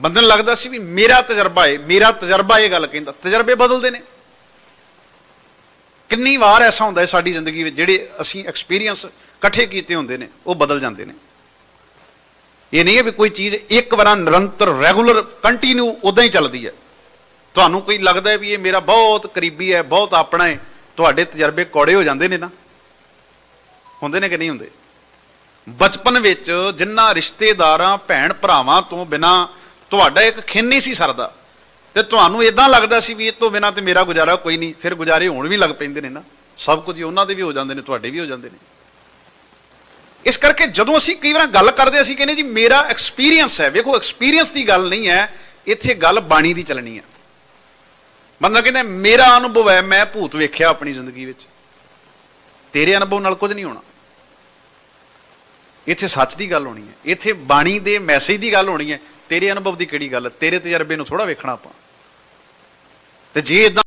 ਬੰਦੇ ਨੂੰ ਲੱਗਦਾ ਸੀ ਵੀ ਮੇਰਾ ਤਜਰਬਾ ਹੈ ਮੇਰਾ ਤਜਰਬਾ ਇਹ ਗੱਲ ਕਹਿੰਦਾ, ਤਜਰਬੇ ਬਦਲਦੇ ਨੇ। ਕਿੰਨੀ ਵਾਰ ਐਸਾ ਹੁੰਦਾ ਹੈ ਸਾਡੀ ਜ਼ਿੰਦਗੀ ਵਿੱਚ, ਜਿਹੜੇ ਅਸੀਂ ਐਕਸਪੀਰੀਅੰਸ ਇਕੱਠੇ ਕੀਤੇ ਹੁੰਦੇ ਨੇ, ਉਹ ਬਦਲ ਜਾਂਦੇ ਨੇ। ਇਹ ਨਹੀਂ ਹੈ ਵੀ ਕੋਈ ਚੀਜ਼ ਇੱਕ ਵਾਰ ਨਿਰੰਤਰ ਰੈਗੂਲਰ ਕੰਟੀਨਿਊ ਉਦਾਂ ਹੀ ਚੱਲਦੀ ਹੈ। ਤੁਹਾਨੂੰ ਕੋਈ ਲੱਗਦਾ ਹੈ ਵੀ ਇਹ ਮੇਰਾ ਬਹੁਤ ਕਰੀਬੀ ਹੈ, ਬਹੁਤ ਆਪਣਾ ਹੈ ਤੁਹਾਡੇ ਤਜਰਬੇ ਕੌੜੇ ਹੋ ਜਾਂਦੇ ਨੇ ਨਾ? ਹੁੰਦੇ ਨੇ ਕਿ ਨਹੀਂ ਹੁੰਦੇ? ਬਚਪਨ ਵਿੱਚ ਜਿੰਨਾ ਰਿਸ਼ਤੇਦਾਰਾਂ ਭੈਣ ਭਰਾਵਾਂ ਤੋਂ ਬਿਨਾ ਤੁਹਾਡਾ ਇੱਕ ਖਿੰਨ ਨਹੀਂ ਸੀ ਸਰਦਾ। ਤੇ ਤੁਹਾਨੂੰ ਇਦਾਂ ਲੱਗਦਾ ਸੀ ਵੀ ਇਹ ਤੋਂ ਬਿਨਾ ਤੇ ਮੇਰਾ ਗੁਜ਼ਾਰਾ ਕੋਈ ਨਹੀਂ, ਫਿਰ ਗੁਜ਼ਾਰੇ ਹੋਣ ਵੀ ਲੱਗ ਪੈਂਦੇ ਨੇ ਨਾ। ਸਭ ਕੁਝ ਉਹਨਾਂ ਦੇ ਵੀ ਹੋ ਜਾਂਦੇ ਨੇ, ਤੁਹਾਡੇ ਵੀ ਹੋ ਜਾਂਦੇ ਨੇ। ਇਸ ਕਰਕੇ ਜਦੋਂ ਅਸੀਂ ਕਈ ਵਾਰ ਗੱਲ ਕਰਦੇ ਅਸੀਂ ਕਹਿੰਦੇ ਜੀ, ਮੇਰਾ ਐਕਸਪੀਰੀਅੰਸ ਹੈ। ਵੇਖੋ ਐਕਸਪੀਰੀਅੰਸ ਦੀ ਗੱਲ ਨਹੀਂ ਹੈ, ਇੱਥੇ ਗੱਲ ਬਾਣੀ ਦੀ ਚੱਲਣੀ ਹੈ। ਬੰਦਾ ਕਹਿੰਦਾ, ਮੇਰਾ ਅਨੁਭਵ ਹੈ, ਮੈਂ ਭੂਤ ਵੇਖਿਆ ਆਪਣੀ ਜ਼ਿੰਦਗੀ ਵਿੱਚ। ਤੇਰੇ ਅਨੁਭਵ ਨਾਲ ਕੁਝ ਨਹੀਂ ਹੋਣਾ। ਇੱਥੇ ਸੱਚ ਦੀ ਗੱਲ ਹੋਣੀ ਹੈ। ਇੱਥੇ ਬਾਣੀ ਦੇ ਮੈਸੇਜ ਦੀ ਗੱਲ ਹੋਣੀ ਹੈ। ਤੇਰੇ ਅਨੁਭਵ ਦੀ ਕਿਹੜੀ ਗੱਲ ਹੈ? ਤੇਰੇ ਤਜਰਬੇ ਨੂੰ ਥੋੜਾ ਵੇਖਣਾ ਆਪਾਂ ਤੇ ਜੇ ਇਦਾਂ